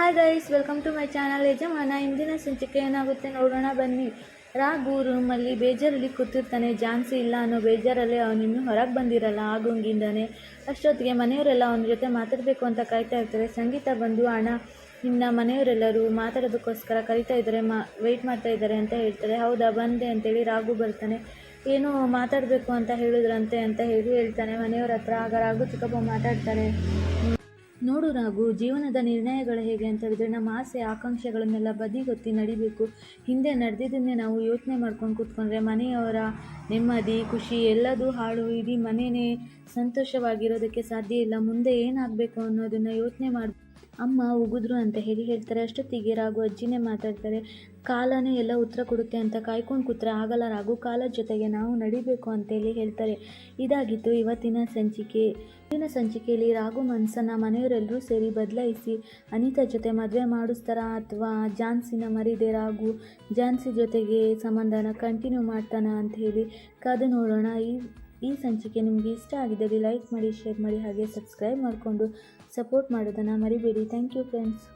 Hi guys welcome to my channel ಯಜಮಾನ ಇಂದಿನ ಸಂಚಿಕೆ ಏನಾಗುತ್ತೆ ನೋಡೋಣ ಬನ್ನಿ. ರಾಗು ರೂಮಲ್ಲಿ ಬೇಜಾರಲ್ಲಿ ಕೂತಿರ್ತಾನೆ. ಜಾನ್ಸಿ ಇಲ್ಲ ಅನ್ನೋ ಬೇಜಾರಲ್ಲಿ ಅವನಿನ್ನೂ ಹೊರಗೆ ಬಂದಿರಲ್ಲ, ಆಗುಂಗಿಂದಾನೆ. ಅಷ್ಟೊತ್ತಿಗೆ ಮನೆಯವರೆಲ್ಲ ಅವನ ಜೊತೆ ಮಾತಾಡಬೇಕು ಅಂತ ಕಾಯ್ತಾ ಇರ್ತಾರೆ. ಸಂಗೀತ ಬಂದು, ಅಣ್ಣ, ನಿನ್ನ ಮನೆಯವರೆಲ್ಲರೂ ಮಾತಾಡೋದಕ್ಕೋಸ್ಕರ ಕರಿತಾ ಇದ್ದಾರೆ, ಮಾ ವೆಯ್ಟ್ ಮಾಡ್ತಾ ಇದ್ದಾರೆ ಅಂತ ಹೇಳ್ತಾರೆ. ಹೌದಾ, ಬಂದೆ ಅಂತೇಳಿ ರಾಗು ಬರ್ತಾನೆ. ಏನೋ ಮಾತಾಡಬೇಕು ಅಂತ ಹೇಳಿದ್ರಂತೆ ಅಂತ ಹೇಳಿ ಹೇಳ್ತಾನೆ. ಮನೆಯವ್ರ ಹತ್ರ ಆಗ ರಾಗು ಚಿಕ್ಕಪ್ಪ ಮಾತಾಡ್ತಾರೆ. ನೋಡು ರಾಘು, ಜೀವನದ ನಿರ್ಣಯಗಳು ಹೇಗೆ ಅಂತ ಹೇಳಿದ್ರೆ ನಮ್ಮ ಆಸೆ, ಆಕಾಂಕ್ಷೆಗಳನ್ನೆಲ್ಲ ಬದಿಗೊತ್ತಿ ನಡಿಬೇಕು. ಹಿಂದೆ ನಡೆದಿದ್ದನ್ನೇ ನಾವು ಯೋಚನೆ ಮಾಡ್ಕೊಂಡು ಕೂತ್ಕೊಂಡ್ರೆ ಮನೆಯವರ ನೆಮ್ಮದಿ, ಖುಷಿ, ಎಲ್ಲದೂ ಹಾಳು. ಇಡೀ ಮನೆಯೇ ಸಂತೋಷವಾಗಿರೋದಕ್ಕೆ ಸಾಧ್ಯ ಇಲ್ಲ. ಮುಂದೆ ಏನಾಗಬೇಕು ಅನ್ನೋದನ್ನು ಯೋಚನೆ ಮಾಡಿ ಅಮ್ಮ ಉಗಿದ್ರು ಅಂತ ಹೇಳಿ ಹೇಳ್ತಾರೆ. ಅಷ್ಟೊತ್ತಿಗೆ ರಾಘು ಅಜ್ಜಿನೇ ಮಾತಾಡ್ತಾರೆ. ಕಾಲನೇ ಎಲ್ಲ ಉತ್ತರ ಕೊಡುತ್ತೆ ಅಂತ ಕಾಯ್ಕೊಂಡು ಕೂತ್ರೆ, ಆಗಲ್ಲ ರಾಘು, ಕಾಲದ ಜೊತೆಗೆ ನಾವು ನಡಿಬೇಕು ಅಂತೇಳಿ ಹೇಳ್ತಾರೆ. ಇದಾಗಿತ್ತು ಇವತ್ತಿನ ಸಂಚಿಕೆ. ಇವತ್ತಿನ ಸಂಚಿಕೆಯಲ್ಲಿ ರಾಘು ಮನಸ್ಸನ್ನು ಮನೆಯವರೆಲ್ಲರೂ ಸೇರಿ ಬದಲಾಯಿಸಿ, ಅನಿತಾ ಜೊತೆ ಮದುವೆ ಮಾಡಿಸ್ತಾರಾ ಅಥವಾ ಜಾನ್ಸಿನ ಮರಿದೆ ರಾಘು, ಜಾನ್ಸಿ ಜೊತೆಗೆ ಸಂಬಂಧನ ಕಂಟಿನ್ಯೂ ಮಾಡ್ತಾನ ಅಂತ ಹೇಳಿ ಕಾದು ನೋಡೋಣ ಈ ಈ ಸಂಚಿಕೆ ನಿಮಗೆ ಇಷ್ಟ ಆಗಿದ್ದಲ್ಲಿ ಲೈಕ್ ಮಾಡಿ, ಶೇರ್ ಮಾಡಿ ಹಾಗೆ ಸಬ್ಸ್ಕ್ರೈಬ್ ಮಾಡಿಕೊಂಡು ಸಪೋರ್ಟ್ ಮಾಡೋದನ್ನು ಮರಿಬೇಡಿ. Thank you friends.